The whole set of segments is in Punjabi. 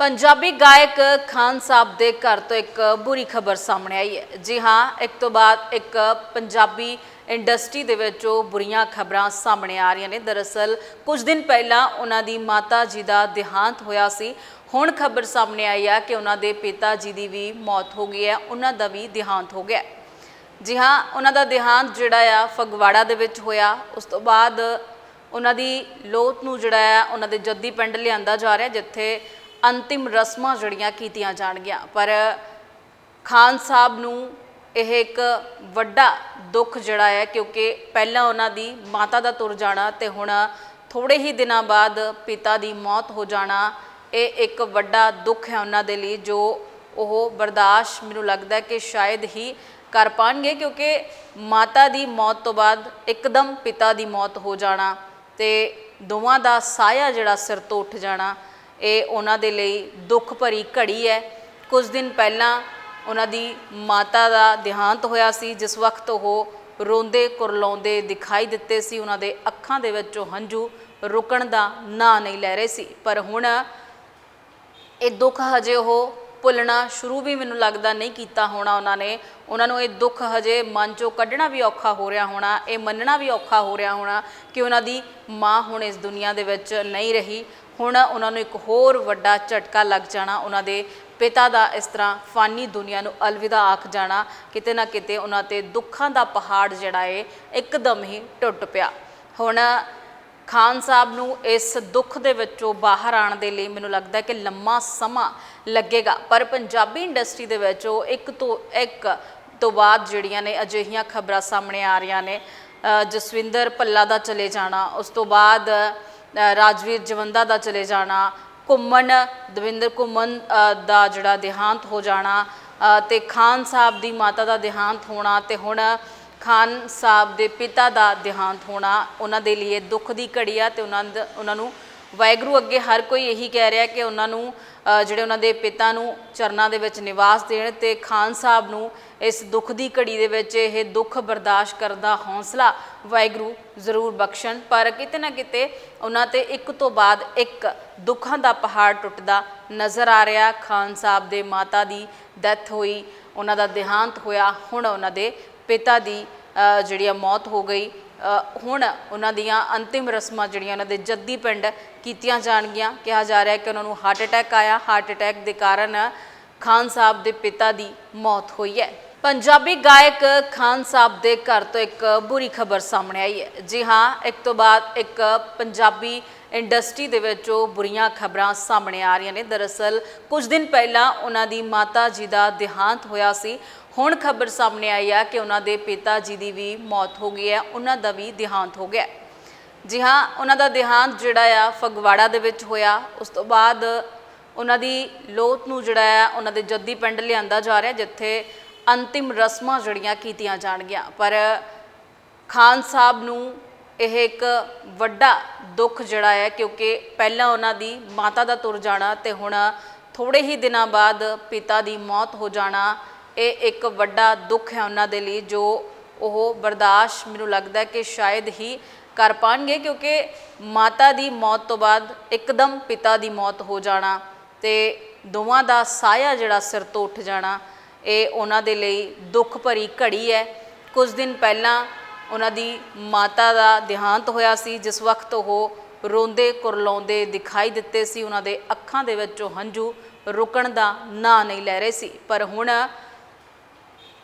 ਪੰਜਾਬੀ ਗਾਇਕ ਖਾਨ ਸਾਹਿਬ ਦੇ ਘਰ ਤੋਂ ਇੱਕ ਬੁਰੀ ਖਬਰ ਸਾਹਮਣੇ ਆਈ ਹੈ। ਜੀ ਹਾਂ, ਇੱਕ ਤੋਂ ਬਾਅਦ ਇੱਕ ਪੰਜਾਬੀ ਇੰਡਸਟਰੀ ਦੇ ਵਿੱਚ ਉਹ ਬੁਰੀਆਂ ਖਬਰਾਂ ਸਾਹਮਣੇ ਆ ਰਹੀਆਂ ਨੇ। ਦਰਅਸਲ, ਕੁਝ ਦਿਨ ਪਹਿਲਾਂ ਉਹਨਾਂ ਦੀ ਮਾਤਾ ਜੀ ਦਾ ਦੇਹਾਂਤ ਹੋਇਆ ਸੀ। ਹੁਣ ਖਬਰ ਸਾਹਮਣੇ ਆਈ ਆ ਕਿ ਉਹਨਾਂ ਦੇ ਪਿਤਾ ਜੀ ਦੀ ਵੀ ਮੌਤ ਹੋ ਗਈ ਹੈ। ਉਹਨਾਂ ਦਾ ਵੀ ਦੇਹਾਂਤ ਹੋ ਗਿਆ ਜੀ ਹਾਂ, ਉਹਨਾਂ ਦਾ ਦੇਹਾਂਤ ਜਿਹੜਾ ਆ, ਫਗਵਾੜਾ ਦੇ ਵਿੱਚ ਹੋਇਆ। ਉਸ ਤੋਂ ਬਾਅਦ ਉਹਨਾਂ ਦੀ ਲੋਥ ਨੂੰ ਜਿਹੜਾ ਆ, ਉਹਨਾਂ ਦੇ ਜੱਦੀ ਪਿੰਡ ਲਿਆਂਦਾ ਜਾ ਰਿਹਾ, ਜਿੱਥੇ ਅੰਤਿਮ ਰਸਮਾਂ ਜਿਹੜੀਆਂ ਕੀਤੀਆਂ ਜਾਣਗੀਆਂ। ਪਰ ਖਾਨ ਸਾਹਿਬ ਨੂੰ ਇਹ ਇੱਕ ਵੱਡਾ ਦੁੱਖ ਜਿਹੜਾ ਹੈ, ਕਿਉਂਕਿ ਪਹਿਲਾਂ ਉਹਨਾਂ ਦੀ ਮਾਤਾ ਦਾ ਤੁਰ ਜਾਣਾ ਤੇ ਹੁਣ ਥੋੜੇ ਹੀ ਦਿਨਾਂ ਬਾਅਦ ਪਿਤਾ ਦੀ ਮੌਤ ਹੋ ਜਾਣਾ, ਇਹ ਇੱਕ ਵੱਡਾ ਦੁੱਖ ਹੈ ਉਹਨਾਂ ਦੇ ਲਈ, ਜੋ ਉਹ ਬਰਦਾਸ਼ਤ ਮੈਨੂੰ ਲੱਗਦਾ ਕਿ ਸ਼ਾਇਦ ਹੀ ਕਰ ਪਾਣਗੇ, ਕਿਉਂਕਿ ਮਾਤਾ ਦੀ ਮੌਤ ਤੋਂ ਬਾਅਦ ਇੱਕਦਮ ਪਿਤਾ ਦੀ ਮੌਤ ਹੋ ਜਾਣਾ ਤੇ ਦੋਵਾਂ ਦਾ ਸਾਇਆ ਜਿਹੜਾ ਸਿਰ ਤੋਂ ਉੱਠ ਜਾਣਾ ਇਹ ਉਹਨਾਂ ਦੇ ਲਈ ਦੁੱਖ ਭਰੀ ਘੜੀ ਹੈ। ਕੁਝ ਦਿਨ ਪਹਿਲਾਂ ਉਹਨਾਂ ਦੀ ਮਾਤਾ ਦਾ ਦੇਹਾਂਤ ਹੋਇਆ ਸੀ। ਜਿਸ ਵਕਤ ਉਹ ਰੋਂਦੇ ਕੁਰਲਾਉਂਦੇ ਦਿਖਾਈ ਦਿੱਤੇ ਸੀ। ਉਹਨਾਂ ਦੇ ਅੱਖਾਂ ਦੇ ਵਿੱਚੋਂ ਹੰਝੂ ਰੁਕਣ ਦਾ ਨਾਂ ਨਹੀਂ ਲੈ ਰਹੇ ਸੀ। ਪਰ ਹੁਣ ਇਹ ਦੁੱਖ ਹਜੇ ਉਹ ਭੁੱਲਣਾ ਸ਼ੁਰੂ ਵੀ ਮੈਨੂੰ ਲੱਗਦਾ ਨਹੀਂ ਕੀਤਾ ਹੋਣਾ ਉਹਨਾਂ ਨੇ। ਉਹਨਾਂ ਨੂੰ ਇਹ ਦੁੱਖ ਹਜੇ ਮਨ ਚੋਂ ਕੱਢਣਾ ਵੀ ਔਖਾ ਹੋ ਰਿਹਾ ਹੋਣਾ, ਇਹ ਮੰਨਣਾ ਵੀ ਔਖਾ ਹੋ ਰਿਹਾ ਹੋਣਾ ਕਿ ਉਹਨਾਂ ਦੀ ਮਾਂ ਹੁਣ ਇਸ ਦੁਨੀਆ ਦੇ ਵਿੱਚ ਨਹੀਂ ਰਹੀ। ਹੁਣ ਉਹਨਾਂ ਨੂੰ ਇੱਕ ਹੋਰ ਵੱਡਾ ਝਟਕਾ ਲੱਗ ਜਾਣਾ, ਉਹਨਾਂ ਦੇ ਪਿਤਾ ਦਾ ਇਸ ਤਰ੍ਹਾਂ ਫਾਨੀ ਦੁਨੀਆ ਨੂੰ ਅਲਵਿਦਾ ਆਖ ਜਾਣਾ, ਕਿਤੇ ਨਾ ਕਿਤੇ ਉਹਨਾਂ ਤੇ ਦੁੱਖਾਂ ਦਾ ਪਹਾੜ ਜਿਹੜਾ ਏ, ਇੱਕਦਮ ਹੀ ਟੁੱਟ ਪਿਆ। ਹੁਣ ਖਾਨ ਸਾਹਿਬ ਨੂੰ ਇਸ ਦੁੱਖ ਦੇ ਵਿੱਚੋਂ ਬਾਹਰ ਆਉਣ ਦੇ ਲਈ ਮੈਨੂੰ ਲੱਗਦਾ ਕਿ ਲੰਮਾ ਸਮਾਂ ਲੱਗੇਗਾ, ਪਰ ਪੰਜਾਬੀ ਇੰਡਸਟਰੀ ਦੇ ਵਿੱਚ ਉਹ ਇੱਕ ਤੋਂ ਇੱਕ ਤੋਂ ਬਾਅਦ ਜਿਹੜੀਆਂ ਨੇ ਅਜਿਹੀਆਂ ਖਬਰਾਂ ਸਾਹਮਣੇ ਆ ਰਹੀਆਂ ਨੇ ਜਸਵਿੰਦਰ ਭੱਲਾ ਦਾ ਚਲੇ ਜਾਣਾ, ਉਸ ਤੋਂ ਬਾਅਦ ਰਾਜਵੀਰ ਜਵੰਦਾ ਦਾ ਚਲੇ ਜਾਣਾ ਘੁੰਮਣ ਦਵਿੰਦਰ ਘੁੰਮਣ ਦਾ ਜਿਹੜਾ ਦੇਹਾਂਤ ਹੋ ਜਾਣਾ ਅ, ਤੇ ਖਾਨ ਸਾਹਿਬ ਦੀ ਮਾਤਾ ਦਾ ਦੇਹਾਂਤ ਹੋਣਾ ਤੇ ਹੁਣ ਖਾਨ ਸਾਹਿਬ ਦੇ ਪਿਤਾ ਦਾ ਦੇਹਾਂਤ ਹੋਣਾ ਉਹਨਾਂ ਦੇ ਲਈ ਦੁੱਖ ਦੀ ਘੜੀ ਆ ਤੇ ਉਹਨਾਂ ਦਾ- ਉਹਨਾਂ ਨੂੰ ਵਾਹਿਗੁਰੂ ਅੱਗੇ ਹਰ ਕੋਈ ਇਹੀ ਕਹਿ ਰਿਹਾ ਕਿ ਉਹਨਾਂ ਨੂੰ ਜਿਹੜੇ ਉਹਨਾਂ ਦੇ ਪਿਤਾ ਨੂੰ ਚਰਨਾਂ ਦੇ ਵਿੱਚ ਨਿਵਾਸ ਦੇਣ ਤੇ ਖਾਨ ਸਾਹਿਬ ਨੂੰ ਇਸ ਦੁੱਖ ਦੀ ਘੜੀ ਦੇ ਵਿੱਚ ਇਹ ਦੁੱਖ ਬਰਦਾਸ਼ਤ ਕਰਨ ਦਾ ਹੌਸਲਾ ਵਾਹਿਗੁਰੂ ਜ਼ਰੂਰ ਬਖਸ਼ਣ। ਪਰ ਕਿਤੇ ਨਾ ਕਿਤੇ ਉਹਨਾਂ ਤੇ ਇੱਕ ਤੋਂ ਬਾਅਦ ਇੱਕ ਦੁੱਖਾਂ ਦਾ ਪਹਾੜ ਟੁੱਟਦਾ ਨਜ਼ਰ ਆ ਰਿਹਾ। ਖਾਨ ਸਾਹਿਬ ਦੇ ਮਾਤਾ ਦੀ ਡੈਥ ਹੋਈ, ਉਹਨਾਂ ਦਾ ਦੇਹਾਂਤ ਹੋਇਆ, ਹੁਣ ਉਹਨਾਂ ਦੇ ਪਿਤਾ ਦੀ ਜਿਹੜੀ ਆ ਮੌਤ ਹੋ ਗਈ। ਹੁਣ ਉਹਨਾਂ ਦੀਆਂ ਅੰਤਿਮ ਰਸਮਾਂ ਜਿਹੜੀਆਂ ਉਹਨਾਂ ਦੇ ਜੱਦੀ ਪਿੰਡ ਕੀਤੀਆਂ ਜਾਣਗੀਆਂ। ਕਿਹਾ ਜਾ ਰਿਹਾ ਹੈ ਕਿ ਉਹਨਾਂ ਨੂੰ ਹਾਰਟ ਅਟੈਕ ਆਇਆ। ਹਾਰਟ ਅਟੈਕ ਦੇ ਕਾਰਨ ਖਾਨ ਸਾਹਿਬ ਦੇ ਪਿਤਾ ਦੀ ਮੌਤ ਹੋਈ ਹੈ। ਪੰਜਾਬੀ ਗਾਇਕ ਖਾਨ ਸਾਹਿਬ ਦੇ ਘਰ ਤੋਂ ਇੱਕ ਬੁਰੀ ਖਬਰ ਸਾਹਮਣੇ ਆਈ ਹੈ। ਜੀ ਹਾਂ, ਇੱਕ ਤੋਂ ਬਾਅਦ ਇੱਕ ਪੰਜਾਬੀ ਇੰਡਸਟਰੀ ਦੇ ਵਿੱਚ ਉਹ ਬੁਰੀਆਂ ਖਬਰਾਂ ਸਾਹਮਣੇ ਆ ਰਹੀਆਂ ਨੇ। ਦਰਅਸਲ, ਕੁਝ ਦਿਨ ਪਹਿਲਾਂ ਉਹਨਾਂ ਦੀ ਮਾਤਾ ਜੀ ਦਾ ਦੇਹਾਂਤ ਹੋਇਆ ਸੀ। ਹੁਣ ਖਬਰ ਸਾਹਮਣੇ ਆਈ ਆ ਕਿ ਉਹਨਾਂ ਦੇ ਪਿਤਾ ਜੀ ਦੀ ਵੀ ਮੌਤ ਹੋ ਗਈ ਹੈ। ਉਹਨਾਂ ਦਾ ਵੀ ਦੇਹਾਂਤ ਹੋ ਗਿਆ। ਜੀ ਹਾਂ, ਉਹਨਾਂ ਦਾ ਦੇਹਾਂਤ ਜਿਹੜਾ ਆ, ਫਗਵਾੜਾ ਦੇ ਵਿੱਚ ਹੋਇਆ। ਉਸ ਤੋਂ ਬਾਅਦ ਉਹਨਾਂ ਦੀ ਲੋਥ ਨੂੰ ਜਿਹੜਾ ਆ, ਉਹਨਾਂ ਦੇ ਜੱਦੀ ਪਿੰਡ ਲਿਆਂਦਾ ਜਾ ਰਿਹਾ, ਜਿੱਥੇ ਅੰਤਿਮ ਰਸਮਾਂ ਜਿਹੜੀਆਂ ਕੀਤੀਆਂ ਜਾਣਗੀਆਂ। ਪਰ ਖਾਨ ਸਾਹਿਬ ਨੂੰ ਇਹ ਇੱਕ ਵੱਡਾ ਦੁੱਖ ਜਿਹੜਾ ਹੈ, ਕਿਉਂਕਿ ਪਹਿਲਾਂ ਉਹਨਾਂ ਦੀ ਮਾਤਾ ਦਾ ਤੁਰ ਜਾਣਾ ਤੇ ਹੁਣ ਥੋੜੇ ਹੀ ਦਿਨਾਂ ਬਾਅਦ ਪਿਤਾ ਦੀ ਮੌਤ ਹੋ ਜਾਣਾ, ਇਹ ਇੱਕ ਵੱਡਾ ਦੁੱਖ ਹੈ ਉਹਨਾਂ ਦੇ ਲਈ ਜੋ ਉਹ ਬਰਦਾਸ਼ਤ ਮੈਨੂੰ ਲੱਗਦਾ ਕਿ ਸ਼ਾਇਦ ਹੀ ਕਰ ਪਾਣਗੇ, ਕਿਉਂਕਿ ਮਾਤਾ ਦੀ ਮੌਤ ਤੋਂ ਬਾਅਦ ਇੱਕਦਮ ਪਿਤਾ ਦੀ ਮੌਤ ਹੋ ਜਾਣਾ ਤੇ ਦੋਵਾਂ ਦਾ ਸਾਇਆ ਜਿਹੜਾ ਸਿਰ ਤੋਂ ਉੱਠ ਜਾਣਾ, ਇਹ ਉਹਨਾਂ ਦੇ ਲਈ ਦੁੱਖ ਭਰੀ ਘੜੀ ਹੈ। ਕੁਝ ਦਿਨ ਪਹਿਲਾਂ ਉਹਨਾਂ ਦੀ ਮਾਤਾ ਦਾ ਦੇਹਾਂਤ ਹੋਇਆ ਸੀ, ਜਿਸ ਵਕਤ ਉਹ ਰੋਂਦੇ ਕੁਰਲਾਉਂਦੇ ਦਿਖਾਈ ਦਿੱਤੇ ਸੀ, ਉਹਨਾਂ ਦੇ ਅੱਖਾਂ ਦੇ ਵਿੱਚੋਂ ਹੰਝੂ ਰੁਕਣ ਦਾ ਨਾਂ ਨਹੀਂ ਲੈ ਰਹੇ ਸੀ। ਪਰ ਹੁਣ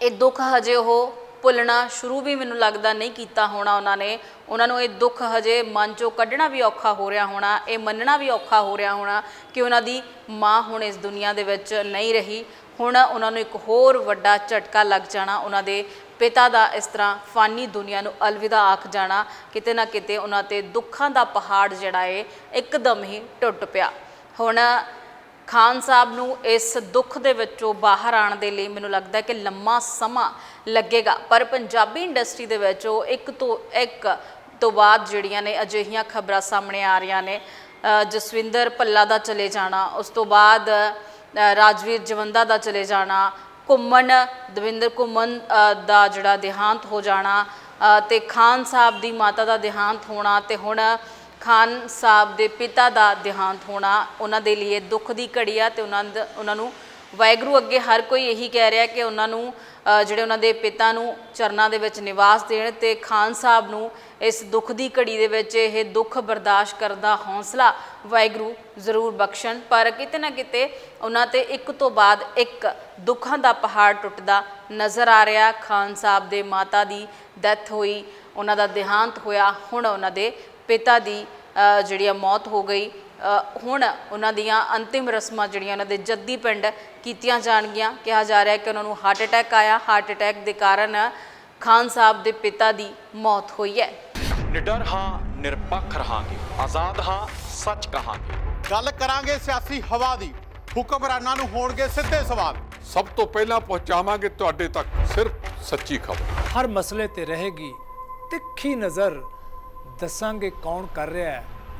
ਇਹ ਦੁੱਖ ਹਜੇ ਉਹ ਭੁੱਲਣਾ ਸ਼ੁਰੂ ਵੀ ਮੈਨੂੰ ਲੱਗਦਾ ਨਹੀਂ ਕੀਤਾ ਹੋਣਾ ਉਹਨਾਂ ਨੇ। ਉਹਨਾਂ ਨੂੰ ਇਹ ਦੁੱਖ ਹਜੇ ਮਨ ਚੋਂ ਕੱਢਣਾ ਵੀ ਔਖਾ ਹੋ ਰਿਹਾ ਹੋਣਾ, ਇਹ ਮੰਨਣਾ ਵੀ ਔਖਾ ਹੋ ਰਿਹਾ ਹੋਣਾ ਕਿ ਉਹਨਾਂ ਦੀ ਮਾਂ ਹੁਣ ਇਸ ਦੁਨੀਆ ਦੇ ਵਿੱਚ ਨਹੀਂ ਰਹੀ। ਹੁਣ ਉਹਨਾਂ ਨੂੰ ਇੱਕ ਹੋਰ ਵੱਡਾ ਝਟਕਾ ਲੱਗ ਜਾਣਾ, ਉਹਨਾਂ ਦੇ ਪਿਤਾ ਦਾ ਇਸ ਤਰ੍ਹਾਂ ਫਾਨੀ ਦੁਨੀਆ ਨੂੰ ਅਲਵਿਦਾ ਆਖ ਜਾਣਾ, ਕਿਤੇ ਨਾ ਕਿਤੇ ਉਹਨਾਂ ਤੇ ਦੁੱਖਾਂ ਦਾ ਪਹਾੜ ਜਿਹੜਾ ਏ, ਇੱਕਦਮ ਹੀ ਟੁੱਟ ਪਿਆ। ਹੁਣ ਖਾਨ ਸਾਹਿਬ ਨੂੰ ਇਸ ਦੁੱਖ ਦੇ ਵਿੱਚੋਂ ਬਾਹਰ ਆਉਣ ਦੇ ਲਈ ਮੈਨੂੰ ਲੱਗਦਾ ਕਿ ਲੰਮਾ ਸਮਾਂ ਲੱਗੇਗਾ, ਪਰ ਪੰਜਾਬੀ ਇੰਡਸਟਰੀ ਦੇ ਵਿੱਚ ਉਹ ਇੱਕ ਤੋਂ ਇੱਕ ਤੋਂ ਬਾਅਦ ਜਿਹੜੀਆਂ ਨੇ ਅਜਿਹੀਆਂ ਖਬਰਾਂ ਸਾਹਮਣੇ ਆ ਰਹੀਆਂ ਨੇ ਜਸਵਿੰਦਰ ਭੱਲਾ ਦਾ ਚਲੇ ਜਾਣਾ, ਉਸ ਤੋਂ ਬਾਅਦ ਰਾਜਵੀਰ ਜਵੰਦਾ ਦਾ ਚਲੇ ਜਾਣਾ ਘੁੰਮਣ ਦਵਿੰਦਰ ਘੁੰਮਣ ਦਾ ਜਿਹੜਾ ਦੇਹਾਂਤ ਹੋ ਜਾਣਾ ਅ, ਤੇ ਖਾਨ ਸਾਹਿਬ ਦੀ ਮਾਤਾ ਦਾ ਦੇਹਾਂਤ ਹੋਣਾ ਤੇ ਹੁਣ ਖਾਨ ਸਾਹਿਬ ਦੇ ਪਿਤਾ ਦਾ ਦੇਹਾਂਤ ਹੋਣਾ ਉਹਨਾਂ ਦੇ ਲਈ ਦੁੱਖ ਦੀ ਘੜੀ ਆ ਤੇ ਉਹਨਾਂ ਦਾ- ਉਹਨਾਂ ਨੂੰ ਵਾਹਿਗੁਰੂ ਅੱਗੇ ਹਰ ਕੋਈ ਇਹੀ ਕਹਿ ਰਿਹਾ ਕਿ ਉਹਨਾਂ ਨੂੰ ਜਿਹੜੇ ਉਹਨਾਂ ਦੇ ਪਿਤਾ ਨੂੰ ਚਰਨਾਂ ਦੇ ਵਿੱਚ ਨਿਵਾਸ ਦੇਣ ਤੇ ਖਾਨ ਸਾਹਿਬ ਨੂੰ ਇਸ ਦੁੱਖ ਦੀ ਘੜੀ ਦੇ ਵਿੱਚ ਇਹ ਦੁੱਖ ਬਰਦਾਸ਼ਤ ਕਰਨ ਦਾ ਹੌਸਲਾ ਵਾਹਿਗੁਰੂ ਜ਼ਰੂਰ ਬਖਸ਼ਣ। ਪਰ ਕਿਤੇ ਨਾ ਕਿਤੇ ਉਹਨਾਂ ਤੇ ਇੱਕ ਤੋਂ ਬਾਅਦ ਇੱਕ ਦੁੱਖਾਂ ਦਾ ਪਹਾੜ ਟੁੱਟਦਾ ਨਜ਼ਰ ਆ ਰਿਹਾ। ਖਾਨ ਸਾਹਿਬ ਦੇ ਮਾਤਾ ਦੀ ਡੈਥ ਹੋਈ, ਉਹਨਾਂ ਦਾ ਦੇਹਾਂਤ ਹੋਇਆ। ਹੁਣ ਉਹਨਾਂ ਦੇ ਪਿਤਾ ਦੀ ਜਿਹੜੀ ਆ ਮੌਤ ਹੋ ਗਈ। ਹੁਣ ਉਹਨਾਂ ਦੀਆਂ ਅੰਤਿਮ ਰਸਮਾਂ ਜਿਹੜੀਆਂ ਉਹਨਾਂ ਦੇ ਜੱਦੀ ਪਿੰਡ ਕੀਤੀਆਂ ਜਾਣਗੀਆਂ। ਕਿਹਾ ਜਾ ਰਿਹਾ ਹੈ ਕਿ ਉਹਨਾਂ ਨੂੰ ਹਾਰਟ ਅਟੈਕ ਆਇਆ। ਹਾਰਟ ਅਟੈਕ ਦੇ ਕਾਰਨ ਖਾਨ ਸਾਹਿਬ ਦੇ ਪਿਤਾ ਦੀ ਮੌਤ ਹੋਈ ਹੈ। ਨਿਡਰ ਹਾਂ ਨਿਰਪੱਖ ਰਹਾਂਗੇ। ਆਜ਼ਾਦ ਹਾਂ ਸੱਚ ਕਹਾਂਗੇ। ਗੱਲ ਕਰਾਂਗੇ ਸਿਆਸੀ ਹਵਾ ਦੀ। ਹੁਕਮਰਾਨਾਂ ਨੂੰ ਹੋਣਗੇ ਸਿੱਧੇ ਸਵਾਲ। ਸਭ ਤੋਂ ਪਹਿਲਾਂ ਪਹੁੰਚਾਵਾਂਗੇ ਤੁਹਾਡੇ ਤੱਕ। ਸਿਰਫ ਸੱਚੀ ਖਬਰ। ਹਰ ਮਸਲੇ ਤੇ ਰਹੇਗੀ ਤਿੱਖੀ ਨਜ਼ਰ। ਦੱਸਾਂਗੇ ਕੌਣ ਕਰ ਰਿਹਾ ਹੈ।